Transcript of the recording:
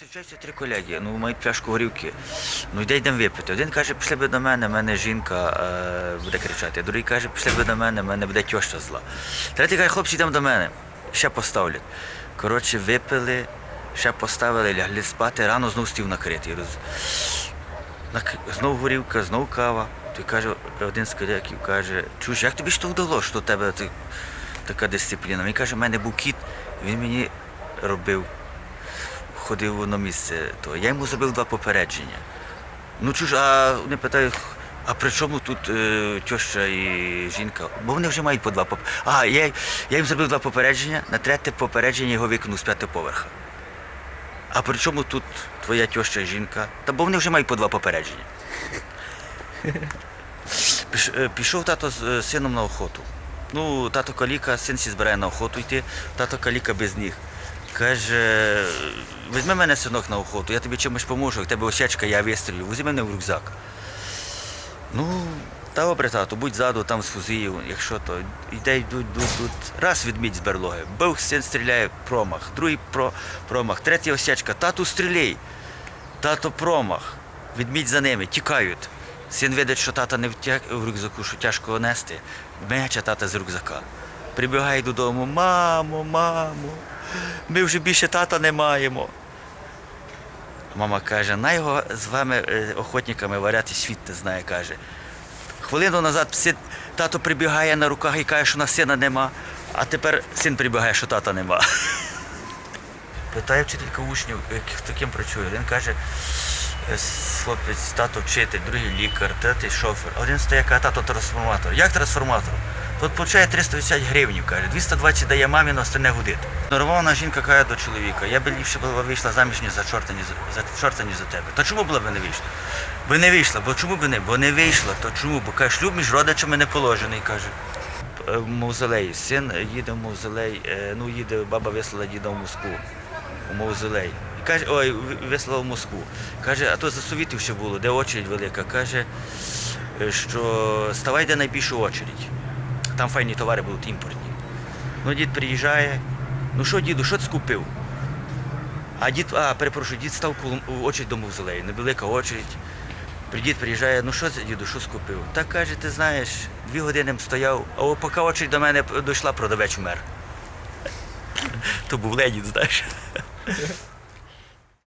зустрічаються три колеги, ну мають пляшку горівки. Ну йде йдемо випити. Один каже, пішли би до мене, мене жінка е, буде кричати. Другий каже, пішли би до мене, мене буде тьоща зла. Третій каже, хлопці, йдемо до мене, ще поставлять. Коротше, випили, ще поставили, лягли спати, рано знов стів накритий. Роз... Знов горівка, знов кава. Той каже, один з колегів каже, чуєш, як тобі ж то вдалося, що у тебе ти- така дисципліна? Він каже, в мене був кіт, він мені робив ходив на місце, то я йому зробив два попередження. Ну чуж, а вони питають, а при чому тут е, теща і жінка? Бо вони вже мають по два поп. А, я, я їм зробив два попередження, на третє попередження його викинув з п'ятого поверха. А при чому тут твоя теща і жінка? Та бо вони вже мають по два попередження. Е, Пішов тато з е, сином на охоту. Ну, тато каліка, син сі збирає на охоту йти, тато каліка без ніг. Каже, візьми мене синок на охоту, я тобі чимось поможу, як тебе осячка, я вистрілю, візьми мене в рюкзак. Ну, добре, тато, будь ззаду, там з фузіїв, якщо то. Йде, йдуть, йдуть, йдуть. Раз відмідь з берлоги. Бив, син стріляє, промах, другий про, промах, третій осячка, тату стріляй. Тато промах. Відмідь за ними, тікають. Син видить, що тата не втяг в рюкзаку, що тяжко нести. Мече тата з рюкзака. Прибігає додому, мамо, мамо, ми вже більше тата не маємо. Мама каже, на його з вами е, охотниками варяти світ не знає, каже. Хвилину назад син, тато прибігає на руках і каже, що на сина нема, а тепер син прибігає, що тата нема. Питає вчителька учнів, яких таким працює. Він каже, е, хлопець, тато вчитель, другий лікар, третій шофер. Один стає, каже, тато трансформатор. Як трансформатор? Тут получає 350 гривнів, каже, 220 дає мамі, на остальне гудить. Нормальна жінка каже до чоловіка, я би ліпше була вийшла заміж ні за чорта, ні за, за чорта, ні за тебе. Та чому була б не вийшла? Би не вийшла, бо чому б не? Бо не вийшла. То чому? Бо каже, шлюб між родичами не положений, каже. Е, В мавзолей. Син їде в мавзолей, е, ну їде, баба вислала діда в Москву, у мавзолей. І Каже, ой, вислала в Москву. Каже, а то за совітів ще було, де очередь велика. Каже, е, що ставай де найбільшу очередь. Там файні товари будуть імпортні. Ну, дід приїжджає. Ну що, діду, що ти скупив? А дід, а, перепрошую, дід став коло- очередь до мавзолею, невелика очередь. Дід приїжджає, ну що це, діду, що скупив? Та каже, ти знаєш, дві години стояв, а поки очередь до мене дійшла, продавець вмер. То був Ленін, знаєш.